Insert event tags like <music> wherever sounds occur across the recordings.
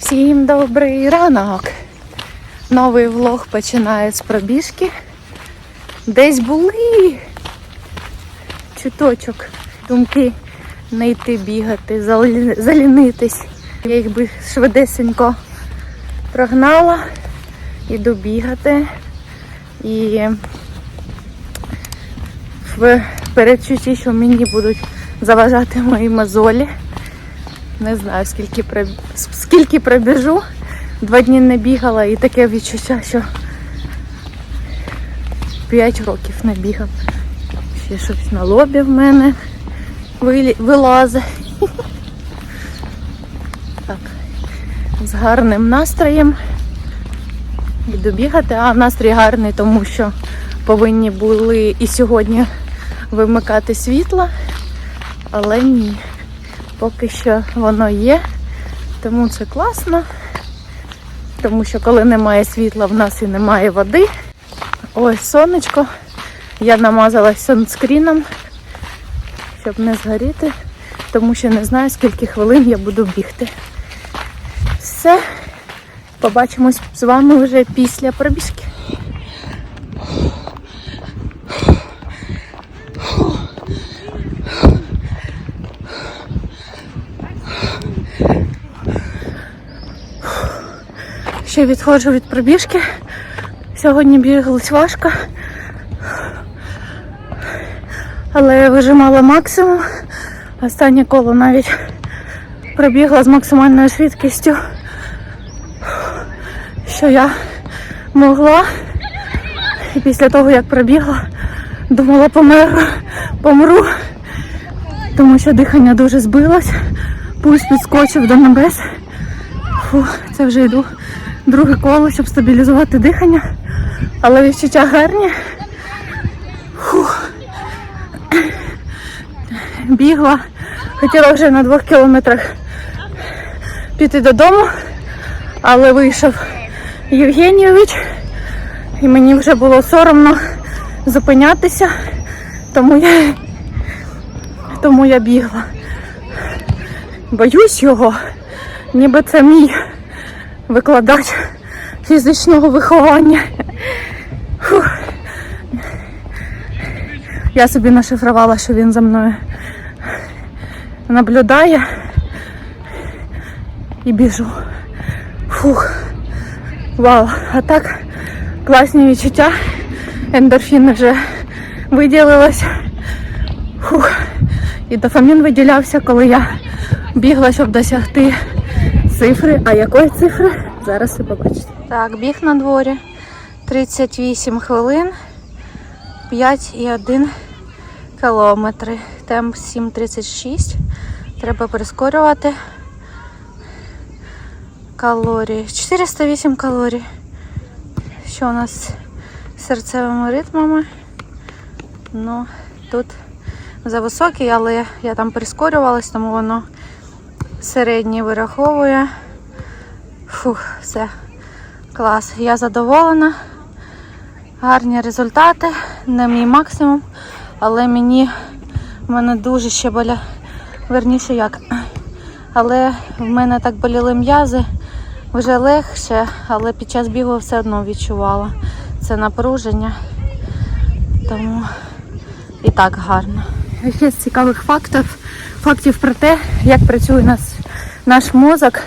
Всім добрий ранок. Новий влог починає з пробіжки. Десь були чуточок, думки не йти бігати, залі- залінитись. Я їх би швидесенько прогнала, іду бігати. І в передчутті, що мені будуть заважати мої мозолі. Не знаю, скільки, проб... скільки пробіжу. Два дні не бігала і таке відчуття, що 5 років не бігав. Ще щось на лобі в мене вилазить. <laughs> Так, з гарним настроєм. Йду бігати, а настрій гарний, тому що повинні були і сьогодні вимикати світло, але ні. Поки що воно є, тому це класно. Тому що коли немає світла, в нас і немає води. Ось сонечко. Я намазалась сонскріном, щоб не згоріти, тому що не знаю, скільки хвилин я буду бігти. Все. Побачимось з вами вже після пробіжки. Ще відходжу від пробіжки. Сьогодні бігалось важко. Але я вижимала максимум. Останнє коло навіть пробігла з максимальною швидкістю, що я могла. І після того, як пробігла, думала померу, помру, тому що дихання дуже збилось, пульс підскочив до небес. Фу, це вже йду друге коло, щоб стабілізувати дихання. Але відчуття гарні. Фу. Бігла. Хотіла вже на двох кілометрах піти додому, але вийшов Євгенійович, і мені вже було соромно зупинятися, тому я, тому я бігла. Боюсь його, ніби це мій викладач фізичного виховання. Фух. Я собі нашифрувала, що він за мною наблюдає і біжу. Фух. Вау, а так класні відчуття. Ендорфін вже виділилось. Фух. І дофамін виділявся, коли я бігла, щоб досягти цифри. А якої цифри? Зараз ви побачите. Так, біг на дворі. 38 хвилин. 5,1 кілометри. Темп 7,36. Треба прискорювати. Калорії. 408 калорій. Що у нас з серцевими ритмами? Ну, тут зависокий, але я там прискорювалась, тому воно середній вираховує. Фух, все. Клас. Я задоволена. Гарні результати. Не мій максимум, але мені в мене дуже ще боля. Верніше як. Але в мене так боліли м'язи. Вже легше, але під час бігу все одно відчувала це напруження. Тому і так гарно. Ще з цікавих фактів, фактів про те, як працює нас, наш мозок.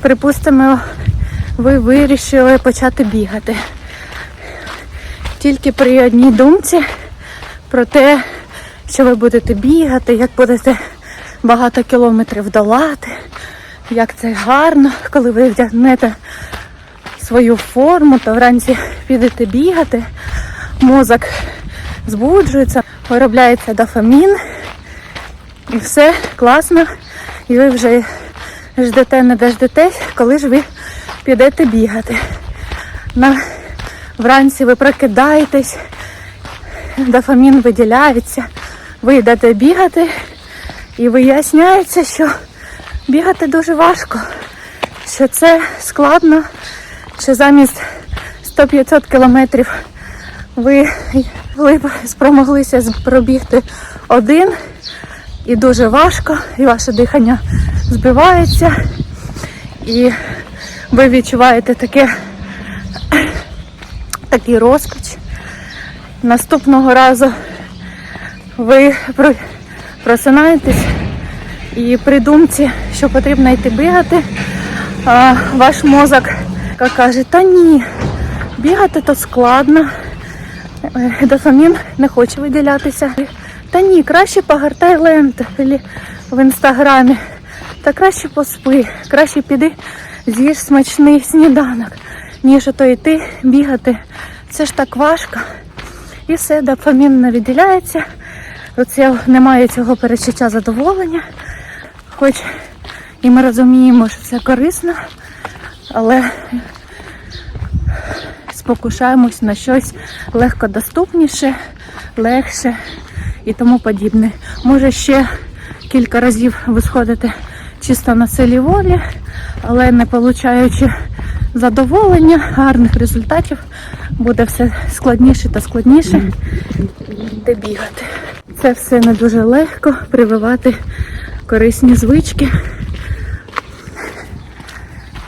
Припустимо, ви вирішили почати бігати. Тільки при одній думці про те, що ви будете бігати, як будете багато кілометрів долати, як це гарно, коли ви вдягнете свою форму, то вранці підете бігати, мозок збуджується, виробляється дофамін, і все класно. І ви вже ждете, не дождетесь, коли ж ви підете бігати. На... Вранці ви прокидаєтесь, дофамін виділяється, ви йдете бігати і виясняється, що бігати дуже важко, що це складно, що замість 100-500 кілометрів ви, спромоглися пробігти один, і дуже важко, і ваше дихання збивається, і ви відчуваєте таке, такий розпач. Наступного разу ви просинаєтесь і при думці, що потрібно йти бігати, ваш мозок каже, та ні, бігати то складно, Е, дофамін не хоче виділятися. Та ні, краще погортай ленту в інстаграмі. Та краще поспи, краще піди з'їж смачний сніданок, ніж ото йти бігати. Це ж так важко. І все, дофамін не виділяється. Оце немає цього перечуття задоволення. Хоч і ми розуміємо, що це корисно, але спокушаємось на щось легкодоступніше, легше і тому подібне. Може ще кілька разів ви сходите чисто на селі волі, але не получаючи задоволення, гарних результатів, буде все складніше та складніше де бігати. Це все не дуже легко прививати корисні звички,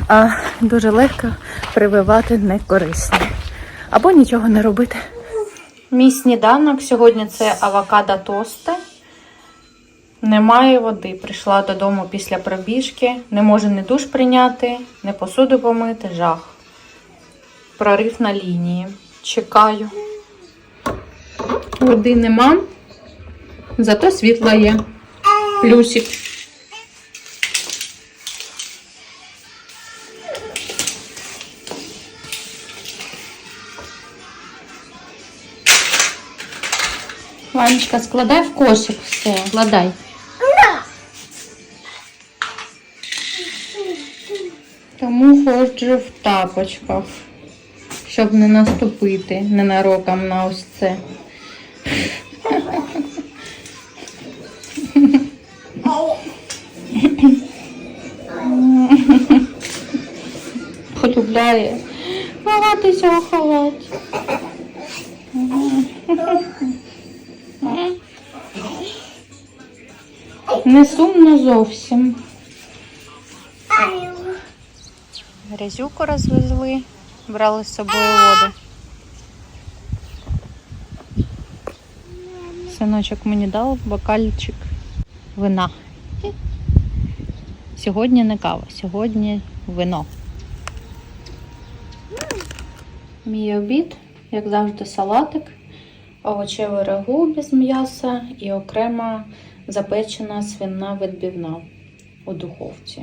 а дуже легко прививати некорисні. Або нічого не робити. Мій сніданок сьогодні це авокадо тости. Немає води. Прийшла додому після пробіжки. Не можу ні душ прийняти, ні посуду помити. Жах. Прорив на лінії. Чекаю. Води нема, зато світла є. Плюсик. Ванечка, складай в кошик все. Складай. Тому ходжу в тапочках, щоб не наступити ненароком на ось це. Полюбляє ховатися у халаті. Не сумно зовсім. Грязюку розвезли, брали з собою воду. Синочок мені дав бокальчик вина. Сьогодні не кава, сьогодні вино. Мій обід, як завжди, салатик, овочеве рагу без м'яса і окрема запечена свинна відбивна у духовці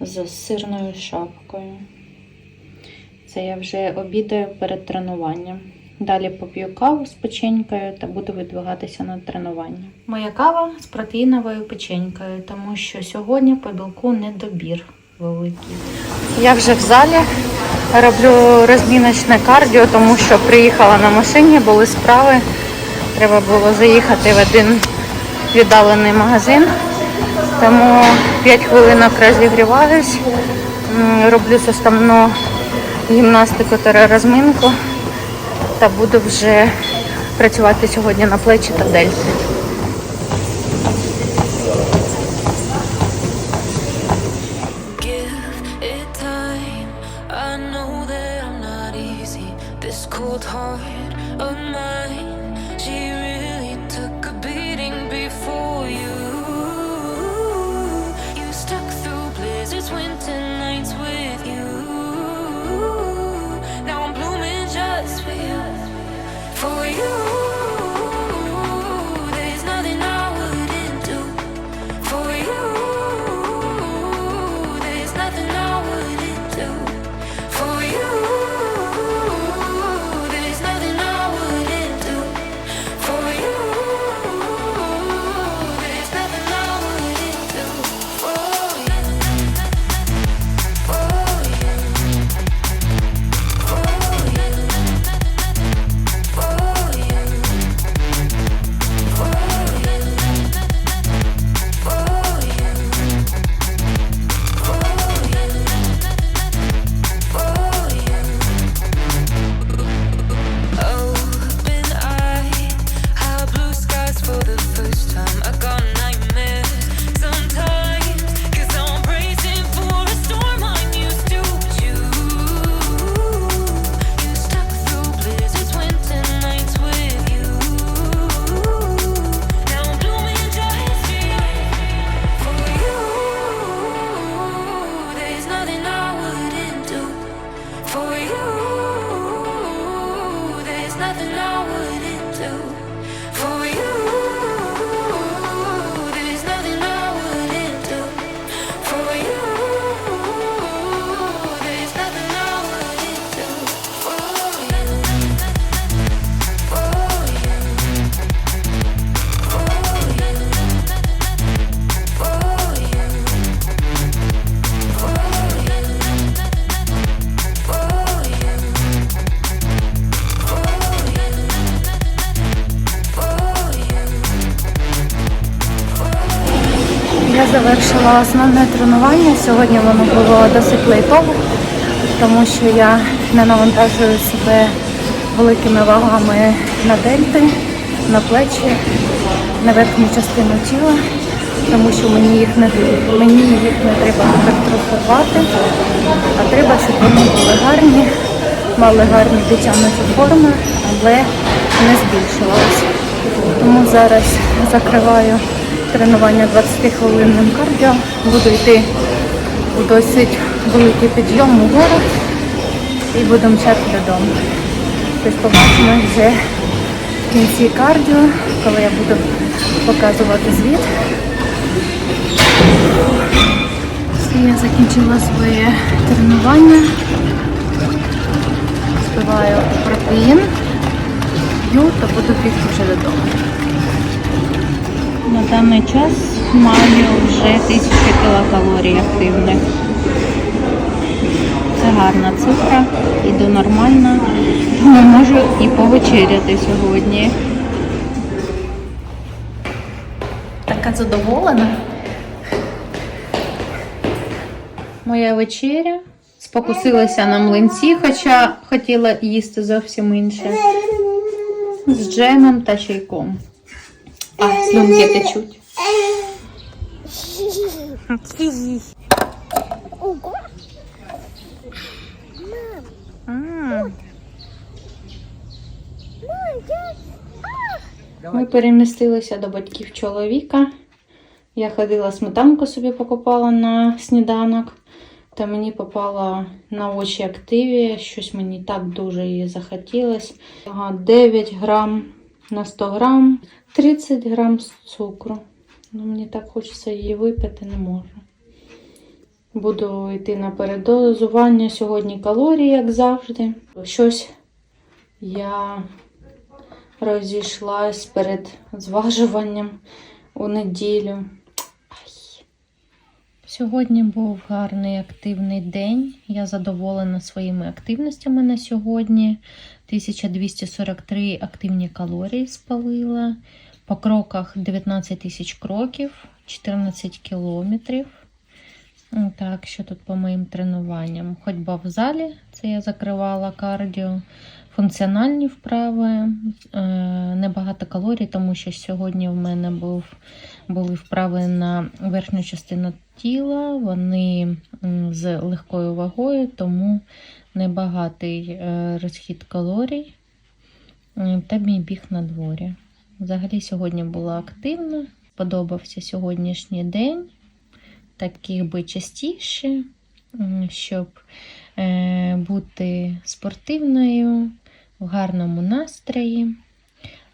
з сирною шапкою. Це я вже обідаю перед тренуванням. Далі поп'ю каву з печенькою та буду видвигатися на тренування. Моя кава з протеїновою печенькою, тому що сьогодні по білку недобір великий. Я вже в залі роблю розміночне кардіо, тому що приїхала на машині, були справи. Треба було заїхати в один віддалений магазин. Тому 5 хвилинок розігріваюсь, роблю суставну гімнастику та розминку та буду вже працювати сьогодні на плечі та дельти. Завершила основне тренування. Сьогодні воно було досить лайтове, тому що я не навантажую себе великими вагами на дельти, на плечі, на верхню частину тіла, тому що мені їх не мені їх не треба гіпертрофувати, а треба, щоб вони були гарні, мали гарні дитячі форми, але не збільшувалися. Тому зараз закриваю тренування 20-хвилинним кардіо. Буду йти у досить великий підйом угору і буду мчати додому. Тобто побачимо вже в кінці кардіо, коли я буду показувати звіт. Я закінчила своє тренування. Спиваю протеїн, п'ю та буду бігти вже додому. На даний час маю вже 1000 кілокалорій активних. Це гарна цифра, іду нормально, тому можу і повечеряти сьогодні. Така задоволена. Моя вечеря. Спокусилася на млинці, хоча хотіла їсти зовсім інше. З джемом та чайком. А, слюнки течуть. М. Ми перемістилися до батьків чоловіка. Я ходила сметанку собі покупала на сніданок. Та мені попала на очі активія, щось мені так дуже її захотілось. Ага, 9 грам на 100 грам, 30 грам цукру. Ну, мені так хочеться її випити, не можу. Буду йти на передозування сьогодні калорій, як завжди. Щось я розійшлась перед зважуванням у неділю. Сьогодні був гарний активний день. Я задоволена своїми активностями на сьогодні. 1243 активні калорії спалила. По кроках 19 тисяч кроків, 14 кілометрів. Так, що тут по моїм тренуванням? Ходьба в залі, це я закривала кардіо. Функціональні вправи, е, небагато калорій, тому що сьогодні в мене був, були вправи на верхню частину тіла. Вони з легкою вагою, тому небагатий е, розхід калорій та мій біг на дворі. Взагалі сьогодні була активна, подобався сьогоднішній день. Таких би частіше, щоб е, бути спортивною, в гарному настрої.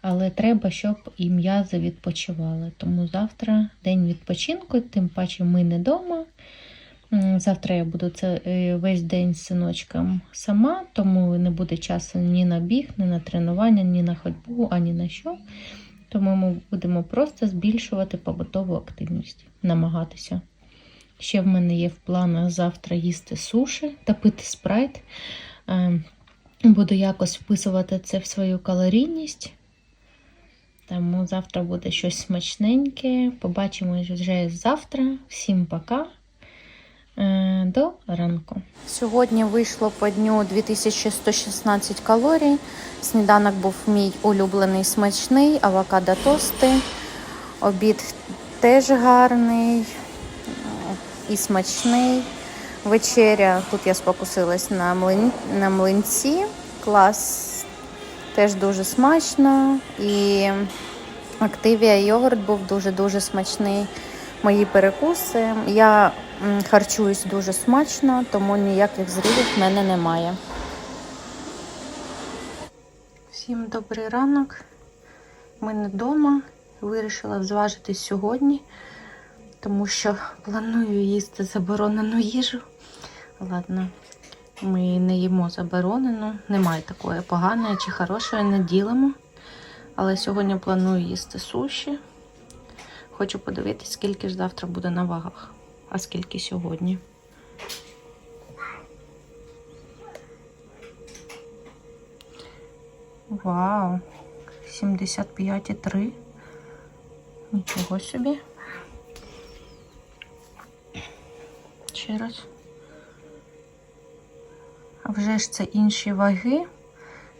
Але треба, щоб і м'язи відпочивали. Тому завтра день відпочинку, тим паче ми не вдома. Завтра я буду це е, весь день з синочком сама, тому не буде часу ні на біг, ні на тренування, ні на ходьбу, ані на що. Тому ми будемо просто збільшувати побутову активність, намагатися. Ще в мене є в планах завтра їсти суші та пити спрайт. Буду якось вписувати це в свою калорійність. Тому завтра буде щось смачненьке. Побачимось вже завтра. Всім пока. Е, До ранку. Сьогодні вийшло по дню 2116 калорій. Сніданок був мій улюблений смачний, авокадо тости. Обід теж гарний і смачний. Вечеря, тут я спокусилась на, млин, на млинці. Клас теж дуже смачно. І Активія йогурт був дуже-дуже смачний. Мої перекуси. Я харчуюсь дуже смачно, тому ніяких зрівів в мене немає. Всім добрий ранок. Ми не вдома. Вирішила зважитись сьогодні, тому що планую їсти заборонену їжу. Ладно, ми не їмо заборонену. Немає такої поганої чи хорошої, не ділимо. Але сьогодні планую їсти суші. Хочу подивитись, скільки ж завтра буде на вагах, а скільки сьогодні. Вау! 75,3. Нічого собі. Ще раз. Вже ж це інші ваги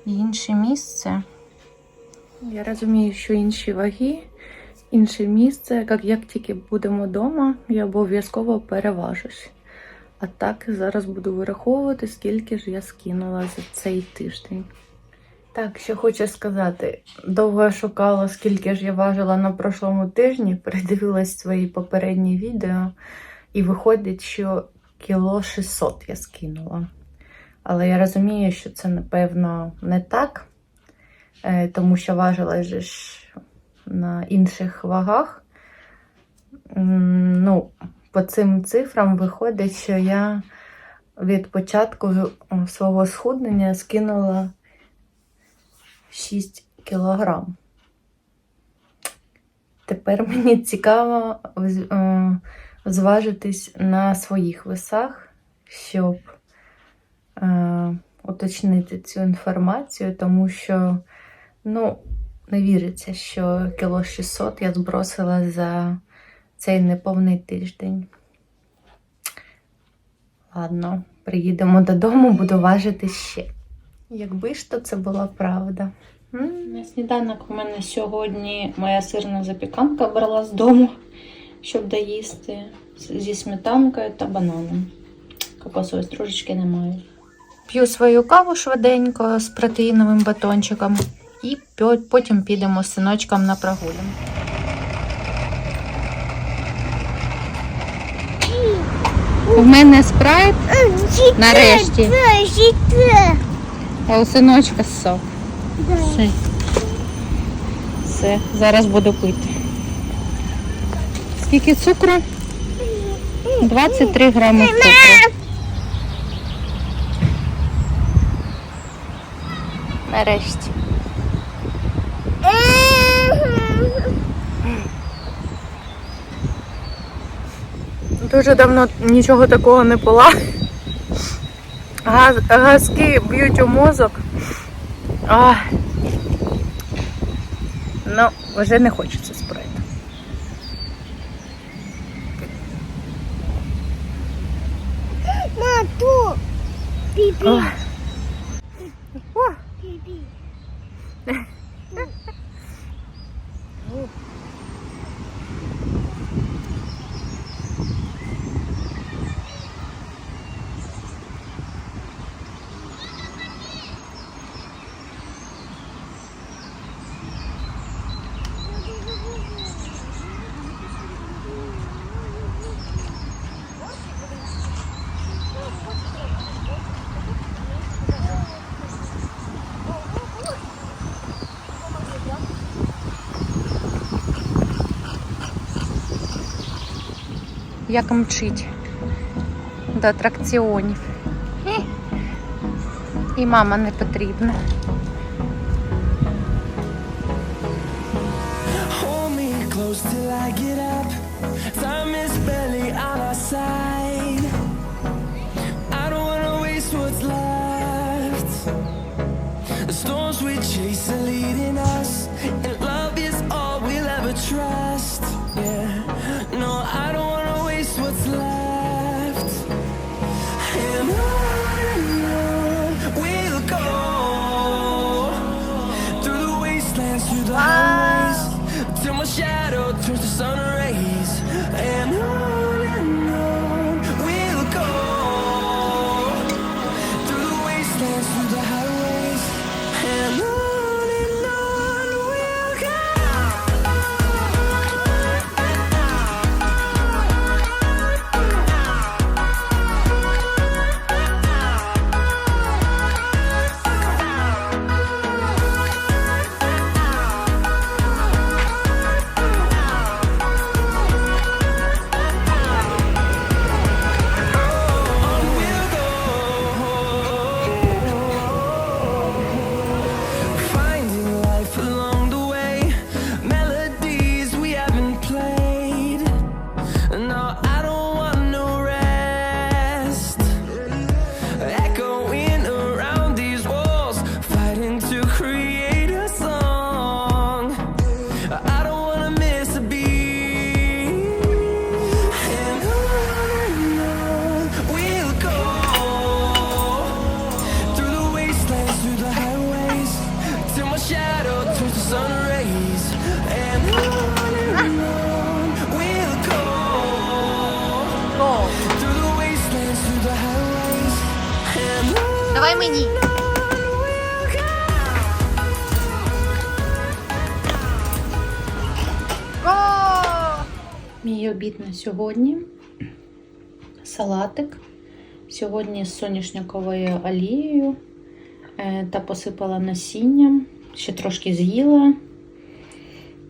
і інше місце. Я розумію, що інші ваги, інше місце, як, як тільки будемо вдома, я обов'язково переважусь. А так зараз буду вираховувати, скільки ж я скинула за цей тиждень. Так, що хочу сказати, довго шукала, скільки ж я важила на прошлому тижні, передивилась свої попередні відео, і виходить, що кіло 600 я скинула. Але я розумію, що це, напевно, не так, е, тому що важила ж на інших вагах. Ну, по цим цифрам виходить, що я від початку е, свого схуднення скинула 6 кілограм. Тепер мені цікаво е, зважитись на своїх весах, щоб уточнити цю інформацію, тому що, ну, не віриться, що кіло 600 я збросила за цей неповний тиждень. Ладно, приїдемо додому, буду важити ще. Якби ж то це була правда. На сніданок у мене сьогодні моя сирна запіканка брала з дому, щоб доїсти зі сметанкою та бананом. Кокосової стружечки немає. П'ю свою каву швиденько з протеїновим батончиком і потім підемо з синочком на прогулянку. У мене спрайт нарешті, а у синочка сок. Все. Все, зараз буду пити. Скільки цукру? 23 грами цукру. Нарешті. Дуже давно нічого такого не пила. Газ, газки б'ють у мозок. А, ну, вже не хочеться спрайт. Мату. Пипи. Як мчить до атракціонів. І мама не потрібна. Давай мені. Мій обід на сьогодні. Салатик. Сьогодні з соняшниковою олією е, та посипала насінням. Ще трошки з'їла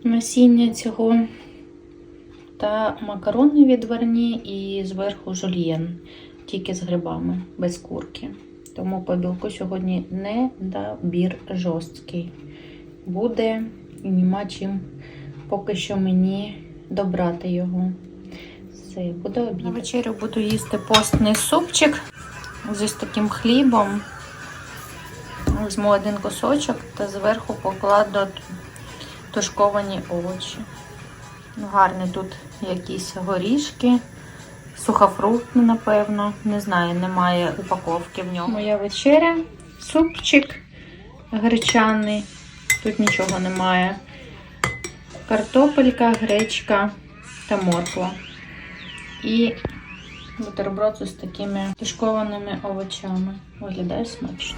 насіння цього. Та макарони відварні і зверху жульєн, тільки з грибами, без курки. Тому по білку сьогодні не добір жорсткий. Буде і нема чим поки що мені добрати його. Все, буде обід. На вечерю буду їсти постний супчик зі з таким хлібом. Візьму один кусочок та зверху покладу тушковані овочі. Ну, Гарні тут якісь горішки, сухофруктні, напевно. Не знаю, немає упаковки в ньому. Моя вечеря, супчик гречаний. Тут нічого немає. Картопелька, гречка та морква. І бутерброд з такими тушкованими овочами. Виглядає смачно.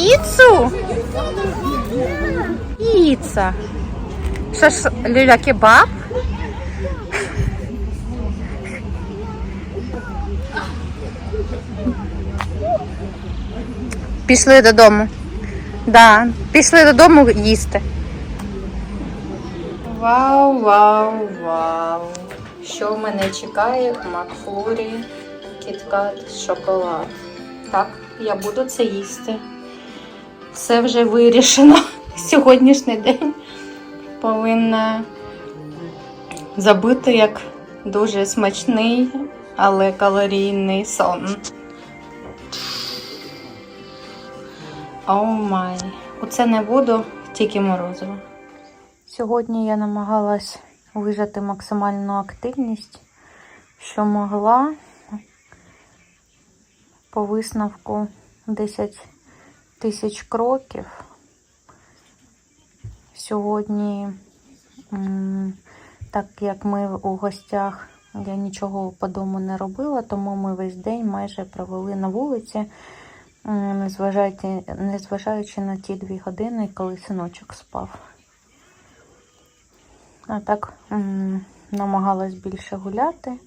Піцу? Піца. Що ж, Люля, кебаб? Пішли додому. Да, пішли додому їсти. Вау, вау, вау. Що в мене чекає Макфлурі кіткат шоколад. Так, я буду це їсти. Все вже вирішено. Сьогоднішній день повинна забити як дуже смачний, але калорійний сон. О май. Оце не буду, тільки морозиво. Сьогодні я намагалась вижати максимальну активність, що могла по висновку 10 тисяч кроків. Сьогодні, так як ми у гостях, я нічого по дому не робила, тому ми весь день майже провели на вулиці, незважаючи, на ті дві години, коли синочок спав. А так намагалась більше гуляти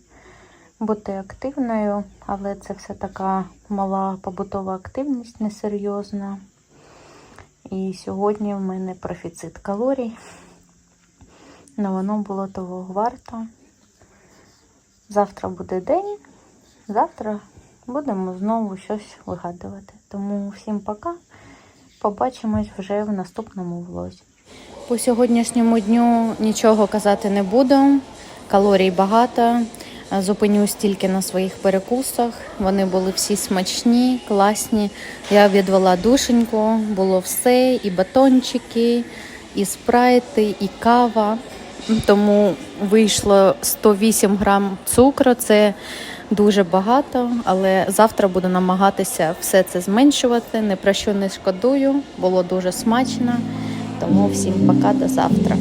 бути активною, але це все така мала побутова активність, несерйозна. І сьогодні в мене профіцит калорій. Але воно було того варто. Завтра буде день, завтра будемо знову щось вигадувати. Тому всім пока. Побачимось вже в наступному влозі. По сьогоднішньому дню нічого казати не буду. Калорій багато. Зупинюсь тільки на своїх перекусах. Вони були всі смачні, класні. Я відвела душеньку, було все, і батончики, і спрайти, і кава. Тому вийшло 108 грам цукру. Це дуже багато, але завтра буду намагатися все це зменшувати. Ні про що не шкодую. Було дуже смачно. Тому всім пока до завтра.